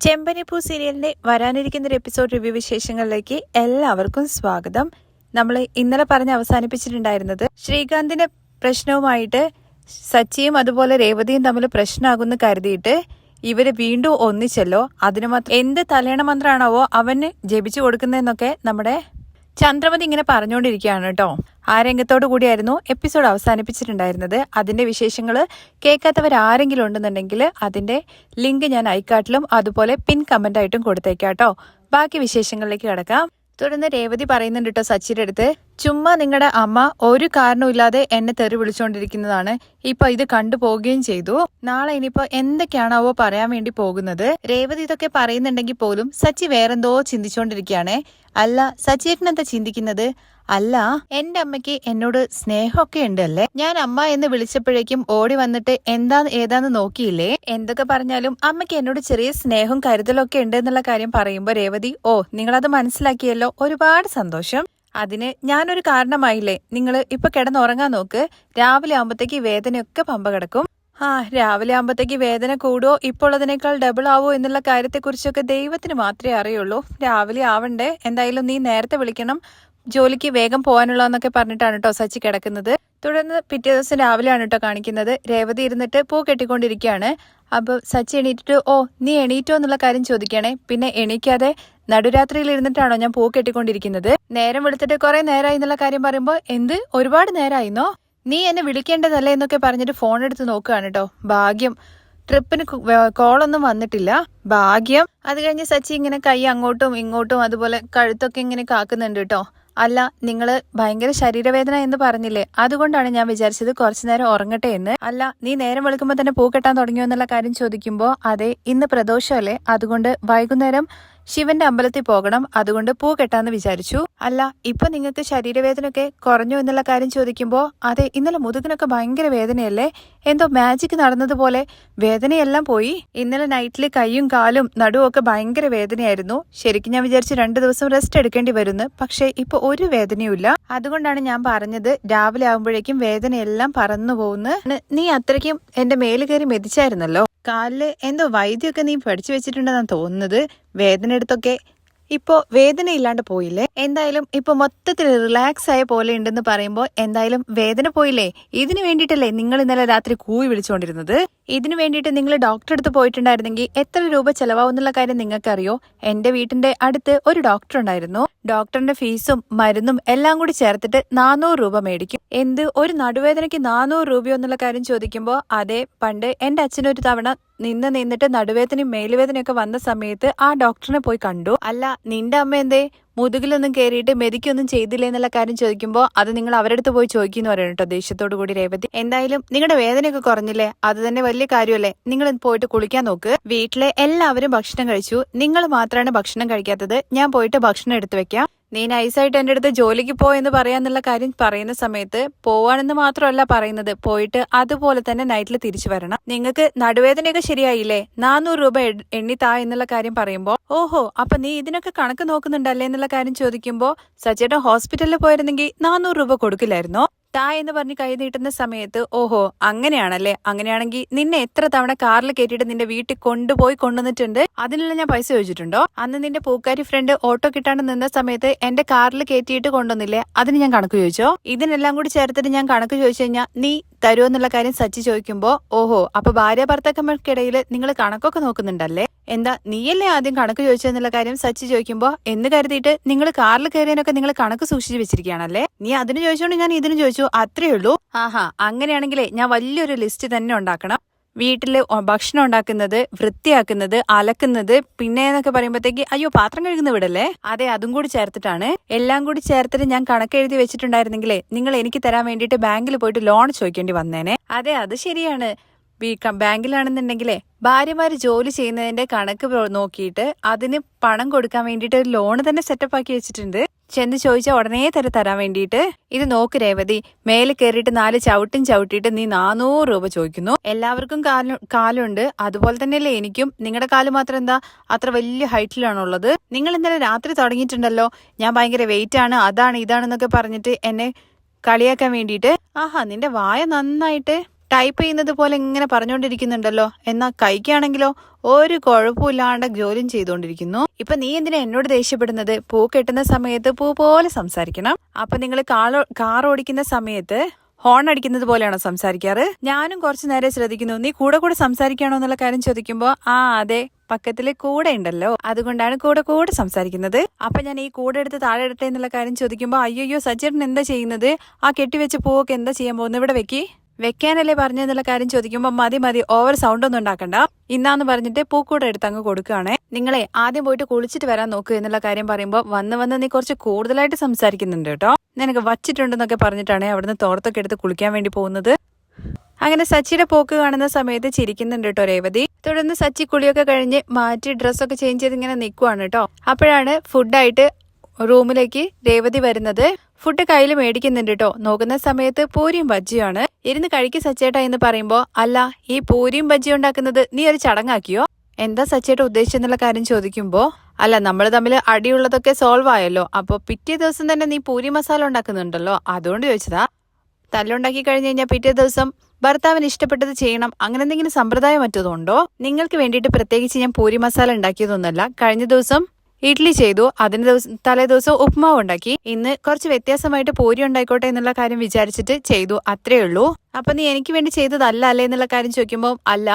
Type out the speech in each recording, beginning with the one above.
ചെമ്പനിപ്പൂ സീരിയലിന്റെ വരാനിരിക്കുന്ന ഒരു എപ്പിസോഡ് റിവ്യൂ വിശേഷങ്ങളിലേക്ക് എല്ലാവർക്കും സ്വാഗതം. നമ്മൾ ഇന്നലെ പറഞ്ഞ് അവസാനിപ്പിച്ചിട്ടുണ്ടായിരുന്നത് ശ്രീകാന്തിന്റെ പ്രശ്നവുമായിട്ട് സച്ചിയും അതുപോലെ രേവതിയും തമ്മിൽ പ്രശ്നമാകുമെന്ന് കരുതിയിട്ട് ഇവർ വീണ്ടും ഒന്നിച്ചല്ലോ. അതിന് മാത്രം എന്ത് തലേണ മന്ത്രമാണാവോ അവന് ജപിച്ചു കൊടുക്കുന്നതെന്നൊക്കെ നമ്മുടെ ചന്ദ്രമതി ഇങ്ങനെ പറഞ്ഞുകൊണ്ടിരിക്കുകയാണ് കേട്ടോ. ആ രംഗത്തോടു കൂടിയായിരുന്നു എപ്പിസോഡ് അവസാനിപ്പിച്ചിട്ടുണ്ടായിരുന്നത്. അതിന്റെ വിശേഷങ്ങൾ കേൾക്കാത്തവർ ആരെങ്കിലും ഉണ്ടെന്നുണ്ടെങ്കിൽ അതിന്റെ ലിങ്ക് ഞാൻ ഐക്കാട്ടിലും അതുപോലെ പിൻ കമന്റ് കൊടുത്തേക്കാം കേട്ടോ. ബാക്കി വിശേഷങ്ങളിലേക്ക് കിടക്കാം. തുടർന്ന് രേവതി പറയുന്നുണ്ട് കേട്ടോ സച്ചിയുടെ അടുത്ത് ചുമ്മാ നിങ്ങളുടെ അമ്മ ഒരു കാരണവുമില്ലാതെ എന്നെ തെറി വിളിച്ചുകൊണ്ടിരിക്കുന്നതാണ് ഇപ്പൊ ഇത് കണ്ടുപോവുകയും ചെയ്തു. നാളെ ഇനിയിപ്പോ എന്തൊക്കെയാണാവോ പറയാൻ വേണ്ടി പോകുന്നത്. രേവതി ഇതൊക്കെ പറയുന്നുണ്ടെങ്കിൽ പോലും സച്ചി വേറെന്തോ ചിന്തിച്ചോണ്ടിരിക്കുകയാണ്. അല്ല സച്ചിയേട്ടൻ എന്താ ചിന്തിക്കുന്നത്? അല്ല എന്റെ അമ്മയ്ക്ക് എന്നോട് സ്നേഹമൊക്കെ ഉണ്ട് അല്ലേ ഞാൻ അമ്മ എന്ന് വിളിച്ചപ്പോഴേക്കും ഓടി വന്നിട്ട് എന്താ ഏതാന്ന് നോക്കിയില്ലേ? എന്തൊക്കെ പറഞ്ഞാലും അമ്മയ്ക്ക് എന്നോട് ചെറിയ സ്നേഹവും കരുതലൊക്കെ ഉണ്ട് എന്നുള്ള കാര്യം പറയുമ്പോ രേവതി ഓ നിങ്ങളത് മനസ്സിലാക്കിയല്ലോ. ഒരുപാട് സന്തോഷം. അതിന് ഞാനൊരു കാരണമായില്ലേ? നിങ്ങൾ ഇപ്പൊ കിടന്നുറങ്ങാൻ നോക്ക്. രാവിലെ ആകുമ്പോഴത്തേക്ക് വേദനയൊക്കെ പമ്പ കിടക്കും. ആ രാവിലെ ആകുമ്പോഴത്തേക്ക് വേദന കൂടുവോ? ഇപ്പോൾ അതിനേക്കാൾ ഡബിൾ ആവോ എന്നുള്ള കാര്യത്തെക്കുറിച്ചൊക്കെ ദൈവത്തിന് മാത്രമേ അറിയുള്ളൂ. രാവിലെ ആവണ്ടേ? എന്തായാലും നീ നേരത്തെ വിളിക്കണം. ജോലിക്ക് വേഗം പോകാനുള്ളതെന്നൊക്കെ പറഞ്ഞിട്ടാണ് കേട്ടോ സച്ചി കിടക്കുന്നത്. തുടർന്ന് പിറ്റേ ദിവസം രാവിലെയാണ് കേട്ടോ കാണിക്കുന്നത്. രേവതി ഇരുന്നിട്ട് പൂ കെട്ടിക്കൊണ്ടിരിക്കുകയാണ്. അപ്പൊ സച്ചി എണീറ്റിട്ട് ഓ നീ എണീറ്റോ എന്നുള്ള കാര്യം ചോദിക്കണേ പിന്നെ എണീക്കാതെ നടുരാത്രിയിൽ ഇരുന്നിട്ടാണോ ഞാൻ പൂ കെട്ടിക്കൊണ്ടിരിക്കുന്നത്? നേരം വെളുത്തിട്ട് കുറെ നേരമായി എന്നുള്ള കാര്യം പറയുമ്പോൾ എന്ത്? ഒരുപാട് നേരമായിരുന്നോ നീ എന്നെ വിളിക്കേണ്ടതല്ലേ? എന്നൊക്കെ പറഞ്ഞിട്ട് ഫോൺ എടുത്ത് നോക്കുകയാണ് കേട്ടോ ഭാഗ്യം. ട്രിപ്പിന് കോളൊന്നും വന്നിട്ടില്ല. ഭാഗ്യം. അത് കഴിഞ്ഞ് സച്ചി ഇങ്ങനെ കൈ അങ്ങോട്ടും ഇങ്ങോട്ടും അതുപോലെ കഴുത്തൊക്കെ ഇങ്ങനെ കാക്കുന്നുണ്ട് കേട്ടോ അല്ല നിങ്ങൾ ഭയങ്കര ശരീരവേദന എന്ന് പറഞ്ഞില്ലേ? അതുകൊണ്ടാണ് ഞാൻ വിചാരിച്ചത് കുറച്ചു നേരം ഉറങ്ങട്ടെ എന്ന്. അല്ല നീ നേരം വെളുക്കുമ്പോൾ തന്നെ പൂ കെട്ടാൻ തുടങ്ങിയോ എന്നുള്ള കാര്യം ചോദിക്കുമ്പോൾ അതെ ഇന്ന് പ്രദോഷമല്ലേ? അതുകൊണ്ട് വൈകുന്നേരം ശിവന്റെ അമ്പലത്തിൽ പോകണം. അതുകൊണ്ട് പൂ കെട്ടാന്ന് വിചാരിച്ചു. അല്ല ഇപ്പൊ നിങ്ങൾക്ക് ശരീരവേദനയൊക്കെ കുറഞ്ഞു എന്നുള്ള കാര്യം ചോദിക്കുമ്പോൾ അതെ ഇന്നലെ മുതുകിനൊക്കെ ഭയങ്കര വേദനയല്ലേ? എന്തോ മാജിക് നടന്നതുപോലെ വേദനയെല്ലാം പോയി. ഇന്നലെ നൈറ്റിൽ കൈയും കാലും നടുവൊക്കെ ഭയങ്കര വേദനയായിരുന്നു. ശരിക്കും ഞാൻ വിചാരിച്ചു രണ്ടു ദിവസം റെസ്റ്റ് എടുക്കേണ്ടി വരുന്നു. പക്ഷേ ഇപ്പൊ ഒരു വേദനയുമില്ല അതുകൊണ്ടാണ് ഞാൻ പറഞ്ഞത് രാവിലെ ആകുമ്പോഴേക്കും വേദനയെല്ലാം പറന്നു പോകുന്നു നീ അത്രയ്ക്കും എന്റെ മേൽ കയറി മെതിച്ചായിരുന്നല്ലോ. കാലിൽ എന്തോ വൈദ്യമൊക്കെ നീ പഠിച്ചു വെച്ചിട്ടുണ്ടെന്നാണ് തോന്നുന്നത്. വേദന എടുത്തൊക്കെ ഇപ്പോ വേദന ഇല്ലാണ്ട് പോയില്ലേ? എന്തായാലും ഇപ്പൊ മൊത്തത്തിൽ റിലാക്സ് ആയ പോലെ ഉണ്ടെന്ന് പറയുമ്പോൾ എന്തായാലും വേദന പോയില്ലേ? ഇതിനു വേണ്ടിയിട്ടല്ലേ നിങ്ങൾ ഇന്നലെ രാത്രി കൂവി വിളിച്ചുകൊണ്ടിരുന്നത് ഇതിനു വേണ്ടിയിട്ട് നിങ്ങൾ ഡോക്ടറെ അടുത്ത് പോയിട്ടുണ്ടായിരുന്നെങ്കിൽ എത്ര രൂപ ചെലവാവുന്നുള്ള കാര്യം നിങ്ങൾക്കറിയോ? എന്റെ വീട്ടിന്റെ അടുത്ത് ഒരു ഡോക്ടർ ഉണ്ടായിരുന്നു. ഡോക്ടറിന്റെ ഫീസും മരുന്നും എല്ലാം കൂടി ചേർത്തിട്ട് നാനൂറ് രൂപ മേടിക്കും. എന്ത്? ഒരു നടുവേദനയ്ക്ക് നാനൂറ് രൂപയോ എന്നുള്ള കാര്യം ചോദിക്കുമ്പോൾ അതെ പണ്ട് എന്റെ അച്ഛനൊരു തവണ നിന്ന് നിന്നിട്ട് നടുവേദനയും മേലുവേദനയൊക്കെ വന്ന സമയത്ത് ആ ഡോക്ടറിനെ പോയി കണ്ടു. അല്ല നിന്റെ അമ്മ എന്തേ? മുതുകിലൊന്നും കയറിയിട്ട് മെതിക്കൊന്നും ചെയ്തില്ല എന്നുള്ള കാര്യം ചോദിക്കുമ്പോൾ അത് നിങ്ങൾ അവരുടെ അടുത്ത് പോയി ചോദിക്കുന്നു പറയണം കേട്ടോ ദേഷ്യത്തോടു കൂടി രേവതി. എന്തായാലും നിങ്ങളുടെ വേദനയൊക്കെ കുറഞ്ഞില്ലേ? അത് തന്നെ വലിയ കാര്യമല്ലേ? നിങ്ങൾ പോയിട്ട് കുളിക്കാൻ നോക്ക്. വീട്ടിലെ എല്ലാവരും ഭക്ഷണം കഴിച്ചു. നിങ്ങൾ മാത്രമാണ് ഭക്ഷണം കഴിക്കാത്തത്. ഞാൻ പോയിട്ട് ഭക്ഷണം എടുത്തു വെക്കാം. നീ നൈസായിട്ട് എന്റെ അടുത്ത് ജോലിക്ക് പോയെന്ന് പറയാന്നുള്ള കാര്യം പറയുന്ന സമയത്ത് പോവാണെന്ന് മാത്രമല്ല പറയുന്നത്. പോയിട്ട് അതുപോലെ തന്നെ നൈറ്റിൽ തിരിച്ചു വരണം. നിങ്ങൾക്ക് നടുവേദനയൊക്കെ ശരിയായില്ലേ? നാനൂറ് രൂപ എണ്ണി താ എന്നുള്ള കാര്യം പറയുമ്പോൾ ഓഹോ അപ്പൊ നീ ഇതിനൊക്കെ കണക്ക് നോക്കുന്നുണ്ടല്ലേ എന്നുള്ള കാര്യം ചോദിക്കുമ്പോൾ സച്ചേട്ടൻ ഹോസ്പിറ്റലിൽ പോയിരുന്നെങ്കിൽ നാനൂറ് രൂപ കൊടുക്കില്ലായിരുന്നോ? ടാ എന്ന് പറഞ്ഞ് കൈ നീട്ടുന്ന സമയത്ത് ഓഹോ അങ്ങനെയാണല്ലേ? അങ്ങനെയാണെങ്കിൽ നിന്നെ എത്ര തവണ കാറിൽ കയറ്റിയിട്ട് നിന്റെ വീട്ടിൽ കൊണ്ടുപോയി കൊണ്ടുവന്നിട്ടുണ്ട്? അതിനുള്ള ഞാൻ പൈസ ചോദിച്ചിട്ടുണ്ടോ? അന്ന് നിന്റെ പൂക്കാരി ഫ്രണ്ട് ഓട്ടോ കിട്ടാണ്ട് നിന്ന സമയത്ത് എന്റെ കാറിൽ കയറ്റിയിട്ട് കൊണ്ടുവന്നില്ലേ? അതിന് ഞാൻ കണക്ക് ചോദിച്ചോ? ഇതിനെല്ലാം കൂടി ചേർത്തിട്ട് ഞാൻ കണക്ക് ചോദിച്ചു കഴിഞ്ഞാൽ നീ തരുമോ എന്നുള്ള കാര്യം സച്ചി ചോദിക്കുമ്പോ ഓഹോ അപ്പൊ ഭാര്യ ഭർത്താക്കന്മാർക്കിടയിൽ നിങ്ങൾ കണക്കൊക്കെ നോക്കുന്നുണ്ടല്ലേ? എന്താ നീയല്ലേ ആദ്യം കണക്ക് ചോദിച്ചെന്നുള്ള കാര്യം സച്ചി ചോദിക്കുമ്പോ എന്ന് കരുതിയിട്ട് നിങ്ങൾ കാറിൽ കയറിയതിനൊക്കെ നിങ്ങൾ കണക്ക് സൂക്ഷിച്ചു വെച്ചിരിക്കുകയാണല്ലേ? നീ അതിന് ചോദിച്ചോണ്ട് ഞാൻ ഇതിന് ചോദിച്ചു അത്രേ ഉള്ളൂ. ആഹാ അങ്ങനെയാണെങ്കിലേ ഞാൻ വലിയൊരു ലിസ്റ്റ് തന്നെ ഉണ്ടാക്കണം. വീട്ടിൽ ഭക്ഷണം ഉണ്ടാക്കുന്നത് വൃത്തിയാക്കുന്നത് അലക്കുന്നത് പിന്നെ എന്നൊക്കെ പറയുമ്പോഴത്തേക്ക് അയ്യോ പാത്രം കഴുകുന്ന വിടല്ലേ? അതെ അതും കൂടി ചേർത്തിട്ടാണ്. എല്ലാം കൂടി ചേർത്തിട്ട് ഞാൻ കണക്ക് എഴുതി വെച്ചിട്ടുണ്ടായിരുന്നെങ്കിലേ നിങ്ങൾ എനിക്ക് തരാൻ വേണ്ടിയിട്ട് ബാങ്കിൽ പോയിട്ട് ലോൺ ചോദിക്കേണ്ടി വന്നേനെ. അതെ അത് ശരിയാണ്. ബി ബാങ്കിലാണെന്നുണ്ടെങ്കിലേ ഭാര്യമാര് ജോലി ചെയ്യുന്നതിന്റെ കണക്ക് നോക്കിയിട്ട് അതിന് പണം കൊടുക്കാൻ വേണ്ടിയിട്ട് ഒരു ലോൺ തന്നെ സെറ്റപ്പ് ആക്കി വെച്ചിട്ടുണ്ട്. ചെന്ന് ചോദിച്ചാൽ ഉടനെ തര തരാൻ വേണ്ടിയിട്ട്. ഇത് നോക്ക് രേവതി മേലെ കയറിയിട്ട് നാല് ചവിട്ടും ചവിട്ടിയിട്ട് നീ നാനൂറ് രൂപ ചോദിക്കുന്നു. എല്ലാവർക്കും കാലം കാലുണ്ട്. അതുപോലെ തന്നെയല്ലേ എനിക്കും. നിങ്ങളുടെ കാൽ മാത്രം എന്താ അത്ര വലിയ ഹൈറ്റിലാണുള്ളത്? നിങ്ങൾ ഇന്നലെ രാത്രി തുടങ്ങിയിട്ടുണ്ടല്ലോ. ഞാൻ ഭയങ്കര വെയിറ്റ് ആണ്. അതാണ് ഇതാണെന്നൊക്കെ പറഞ്ഞിട്ട് എന്നെ കളിയാക്കാൻ വേണ്ടിയിട്ട്. ആഹാ നിന്റെ വായ നന്നായിട്ട്. ടൈപ്പ് ചെയ്യുന്നത് പോലെ ഇങ്ങനെ പറഞ്ഞുകൊണ്ടിരിക്കുന്നുണ്ടല്ലോ എന്നാ കൈക്കാണെങ്കിലോ ഒരു കുഴപ്പമില്ലാണ്ട് ജോലിയും ചെയ്തുകൊണ്ടിരിക്കുന്നു ഇപ്പൊ നീ എന്തിനാ എന്നോട് ദേഷ്യപ്പെടുന്നത്? പൂ കെട്ടുന്ന സമയത്ത് പൂ പോലെ സംസാരിക്കണം. അപ്പൊ നിങ്ങൾ കാർ ഓടിക്കുന്ന സമയത്ത് ഹോൺ അടിക്കുന്നത് പോലെയാണോ സംസാരിക്കാറ്? ഞാനും കുറച്ചു നേരെ ശ്രദ്ധിക്കുന്നു. നീ കൂടെ കൂടെ സംസാരിക്കണോ എന്നുള്ള കാര്യം ചോദിക്കുമ്പോ ആ അതെ പക്കത്തിൽ കൂടെ ഉണ്ടല്ലോ. അതുകൊണ്ടാണ് കൂടെ കൂടെ സംസാരിക്കുന്നത്. അപ്പൊ ഞാൻ ഈ കൂടെ എടുത്ത് താഴെ എടുത്തേ എന്നുള്ള കാര്യം ചോദിക്കുമ്പോ അയ്യോ സജ്ജൻ എന്താ ചെയ്യുന്നത്? ആ കെട്ടിവെച്ച പൂവൊക്കെ എന്താ ചെയ്യാൻ പോകുന്നത്? ഇവിടെ വെക്കി. വെക്കാനല്ലേ പറഞ്ഞെന്നുള്ള കാര്യം ചോദിക്കുമ്പോൾ മതി മതി ഓവർ സൗണ്ട് ഒന്നും ഉണ്ടാക്കണ്ട. ഇന്നാന്ന് പറഞ്ഞിട്ട് പൂക്കൂടെ എടുത്ത് അങ്ങ് കൊടുക്കുകയാണേ. നിങ്ങളെ ആദ്യം പോയിട്ട് കുളിച്ചിട്ട് വരാൻ നോക്കുക എന്നുള്ള കാര്യം പറയുമ്പോൾ വന്ന് വന്ന് നീ കുറച്ച് കൂടുതലായിട്ട് സംസാരിക്കുന്നുണ്ട് കേട്ടോ. നിനക്ക് വച്ചിട്ടുണ്ടെന്നൊക്കെ പറഞ്ഞിട്ടാണ് അവിടുന്ന് തോർത്തൊക്കെ എടുത്ത് കുളിക്കാൻ വേണ്ടി പോകുന്നത്. അങ്ങനെ സച്ചിയുടെ പോക്ക് കാണുന്ന സമയത്ത് ചിരിക്കുന്നുണ്ട് കേട്ടോ രേവതി. തുടർന്ന് സച്ചി കുളിയൊക്കെ കഴിഞ്ഞ് മാറ്റി ഡ്രസ്സൊക്കെ ചേഞ്ച് ചെയ്ത് ഇങ്ങനെ നിൽക്കുവാണ് കേട്ടോ. അപ്പോഴാണ് ഫുഡായിട്ട് റൂമിലേക്ക് രേവതി വരുന്നത്. ഫുഡ് കയ്യിൽ മേടിക്കുന്നുണ്ട് കേട്ടോ നോക്കുന്ന സമയത്ത് പൂരിയും ബജ്ജിയാണ്. ഇരുന്ന് കഴിക്ക് സച്ചേട്ട എന്ന് പറയുമ്പോ അല്ല ഈ പൂരിയും ബജ്ജി ഉണ്ടാക്കുന്നത് നീ ഒരു ചടങ്ങാക്കിയോ? എന്താ സച്ചേട്ട ഉദ്ദേശിച്ചെന്നുള്ള കാര്യം ചോദിക്കുമ്പോ അല്ല നമ്മൾ തമ്മിൽ അടിയുള്ളതൊക്കെ സോൾവ് ആയല്ലോ. അപ്പൊ പിറ്റേ ദിവസം തന്നെ നീ പൂരി മസാല ഉണ്ടാക്കുന്നുണ്ടല്ലോ. അതുകൊണ്ട് ചോദിച്ചതാ. തല്ലുണ്ടാക്കി കഴിഞ്ഞു കഴിഞ്ഞാൽ പിറ്റേ ദിവസം ഭർത്താവിന് ഇഷ്ടപ്പെട്ടത് ചെയ്യണം. അങ്ങനെ എന്തെങ്കിലും സമ്പ്രദായം മറ്റതുണ്ടോ? നിങ്ങൾക്ക് വേണ്ടിയിട്ട് പ്രത്യേകിച്ച് ഞാൻ പൂരി മസാല ഉണ്ടാക്കിയതൊന്നുമല്ല. കഴിഞ്ഞ ദിവസം ഇഡ്ഡലി ചെയ്തു. അതിന് ദിവസം തലേ ദിവസം ഉപ്മാവ് ഉണ്ടാക്കി ഇന്ന് കുറച്ച് വ്യത്യാസമായിട്ട് പൂരി ഉണ്ടായിക്കോട്ടെ എന്നുള്ള കാര്യം വിചാരിച്ചിട്ട് ചെയ്തു. അത്രേ ഉള്ളൂ. അപ്പൊ നീ എനിക്ക് വേണ്ടി ചെയ്തതല്ല അല്ലേ എന്നുള്ള കാര്യം ചോദിക്കുമ്പോൾ അല്ല.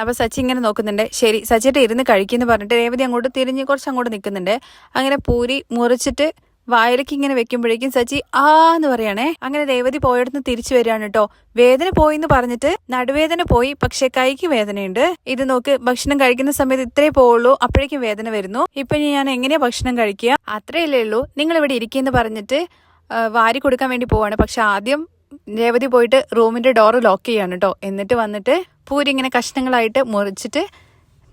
അപ്പൊ സച്ചി ഇങ്ങനെ നോക്കുന്നുണ്ട്. ശരി സച്ചിട്ട് ഇരുന്ന് കഴിക്കുന്നു പറഞ്ഞിട്ട് രേവതി അങ്ങോട്ട് തിരിഞ്ഞ് കുറച്ച് അങ്ങോട്ട് നിൽക്കുന്നുണ്ട് അങ്ങനെ പൂരി മുറിച്ചിട്ട് വായിലേക്ക് ഇങ്ങനെ വെക്കുമ്പോഴേക്കും സച്ചി ആ എന്ന് പറയണേ. അങ്ങനെ രേവതി പോയടത്ത് തിരിച്ചു വരികയാണ് കേട്ടോ. വേദന പോയി എന്ന് പറഞ്ഞിട്ട് നടുവേദന പോയി പക്ഷെ കൈക്ക് വേദനയുണ്ട്. ഇത് നോക്ക് ഭക്ഷണം കഴിക്കുന്ന സമയത്ത് ഇത്രേ പോവുള്ളൂ അപ്പോഴേക്കും വേദന വരുന്നു. ഇപ്പൊ ഞാൻ എങ്ങനെയാ ഭക്ഷണം കഴിക്കുക? അത്രയല്ലേ ഉള്ളൂ. നിങ്ങൾ ഇവിടെ ഇരിക്കുമെന്ന് പറഞ്ഞിട്ട് വാരി കൊടുക്കാൻ വേണ്ടി പോവാണ്. പക്ഷെ ആദ്യം രേവതി പോയിട്ട് റൂമിന്റെ ഡോറ് ലോക്ക് ചെയ്യാണ് കേട്ടോ. എന്നിട്ട് വന്നിട്ട് പൂരി ഇങ്ങനെ കഷ്ണങ്ങളായിട്ട് മുറിച്ചിട്ട്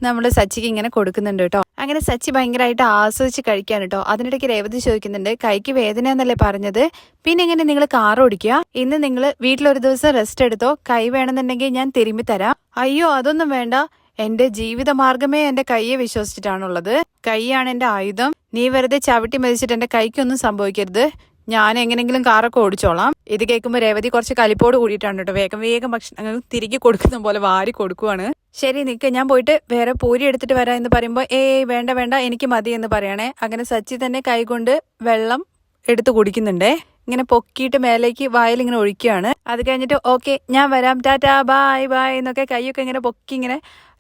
നമ്മൾ സച്ചിക്ക് ഇങ്ങനെ കൊടുക്കുന്നുണ്ട് കേട്ടോ. അങ്ങനെ സച്ചി ഭയങ്കരമായിട്ട് ആസ്വദിച്ച് കഴിക്കാൻ കേട്ടോ. അതിനിടയ്ക്ക് രേവതി ചോദിക്കുന്നുണ്ട് കൈക്ക് വേദന എന്നല്ലേ പറഞ്ഞത്? പിന്നെ എങ്ങനെ നിങ്ങൾ കാർ ഓടിക്കുക? ഇന്ന് നിങ്ങൾ വീട്ടിലൊരു ദിവസം റെസ്റ്റ് എടുത്തോ? കൈ വേണമെന്നുണ്ടെങ്കിൽ ഞാൻ തിരുമ്പി തരാം. അയ്യോ അതൊന്നും വേണ്ട. എന്റെ ജീവിത മാർഗമേ എന്റെ കൈയെ വിശ്വസിച്ചിട്ടാണുള്ളത്. കൈയാണ് എന്റെ ആയുധം. നീ വെറുതെ ചവിട്ടി മതിച്ചിട്ട് എന്റെ കൈക്കൊന്നും സംഭവിക്കരുത്. ഞാൻ എങ്ങനെങ്കിലും കാറൊക്കെ ഓടിച്ചോളാം. ഇത് കേൾക്കുമ്പോൾ രേവതി കുറച്ച് കലിപ്പോട് കൂടിയിട്ടാണ് കേട്ടോ. വേഗം വേഗം ഭക്ഷണം തിരികെ കൊടുക്കുന്ന പോലെ വാരി കൊടുക്കുവാണ്. ശരി നിൽക്കുക ഞാൻ പോയിട്ട് വേറെ പൂരി എടുത്തിട്ട് വരാം എന്ന് പറയുമ്പോൾ ഏയ് വേണ്ട വേണ്ട എനിക്ക് മതി എന്ന് പറയണേ. അങ്ങനെ സച്ചി തന്നെ കൈകൊണ്ട് വെള്ളം എടുത്ത് കുടിക്കുന്നുണ്ടേ. ഇങ്ങനെ പൊക്കിയിട്ട് മേലേക്ക് വായിൽ ഇങ്ങനെ ഒഴിക്കുകയാണ്. അത് കഴിഞ്ഞിട്ട് ഓക്കെ ഞാൻ വരാം. ടാറ്റാ ബായ് ബായ് എന്നൊക്കെ കൈയൊക്കെ ഇങ്ങനെ പൊക്കി ഇങ്ങനെ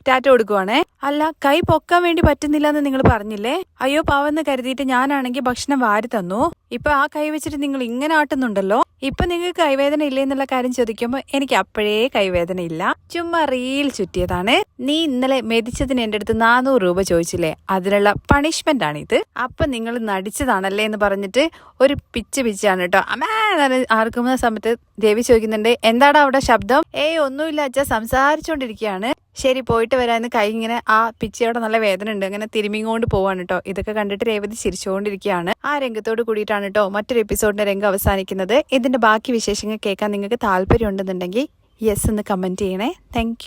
ടാറ്റ കൊടുക്കുവാണേ. അല്ല കൈ പൊക്കാൻ വേണ്ടി പറ്റുന്നില്ല എന്ന് നിങ്ങൾ പറഞ്ഞില്ലേ? അയ്യോ പാവെന്ന് കരുതിയിട്ട് ഞാനാണെങ്കിൽ ഭക്ഷണം വാരി തന്നു. ഇപ്പൊ ആ കൈ വെച്ചിട്ട് നിങ്ങൾ ഇങ്ങനെ ആട്ടുന്നുണ്ടല്ലോ? ഇപ്പൊ നിങ്ങൾക്ക് കൈവേദന ഇല്ല എന്നുള്ള കാര്യം ചോദിക്കുമ്പോൾ എനിക്ക് അപ്പോഴേ കൈവേദന ഇല്ല. ചുമ്മാ റീൽ ചുറ്റിയതാണ്. നീ ഇന്നലെ മെതിച്ചതിന് എന്റെ അടുത്ത് നാനൂറ് രൂപ ചോദിച്ചില്ലേ? അതിനുള്ള പണിഷ്മെന്റ് ആണ് ഇത്. അപ്പൊ നിങ്ങൾ നടിച്ചതാണല്ലേ എന്ന് പറഞ്ഞിട്ട് ഒരു പിച്ച് പിച്ചാണ് കേട്ടോ. അമ്മേ ആർക്കുന്ന സമയത്ത് ദേവി ചോദിക്കുന്നുണ്ട് എന്താടാ അവിടെ ശബ്ദം? ഏയ് ഒന്നുമില്ല അച്ഛ സംസാരിച്ചോണ്ടിരിക്കുകയാണ് ശരി പോയിട്ട് വരാന്ന് കൈ ഇങ്ങനെ ആ പിച്ചയോടെ നല്ല വേദന ഉണ്ട്. അങ്ങനെ തിരുമിങ്ങോണ്ട് പോവാണ് കേട്ടോ ഇതൊക്കെ കണ്ടിട്ട് രേവതി ചിരിച്ചുകൊണ്ടിരിക്കുകയാണ് ആ രംഗത്തോട് കൂടിയിട്ടാണ് കേട്ടോ മറ്റൊരു എപ്പിസോഡിന്റെ രംഗം അവസാനിക്കുന്നത്. ഇതിന്റെ ബാക്കി വിശേഷങ്ങൾ കേൾക്കാൻ നിങ്ങൾക്ക് താല്പര്യം ഉണ്ടെന്നുണ്ടെങ്കിൽ യെസ് എന്ന് കമന്റ് ചെയ്യണേ. താങ്ക്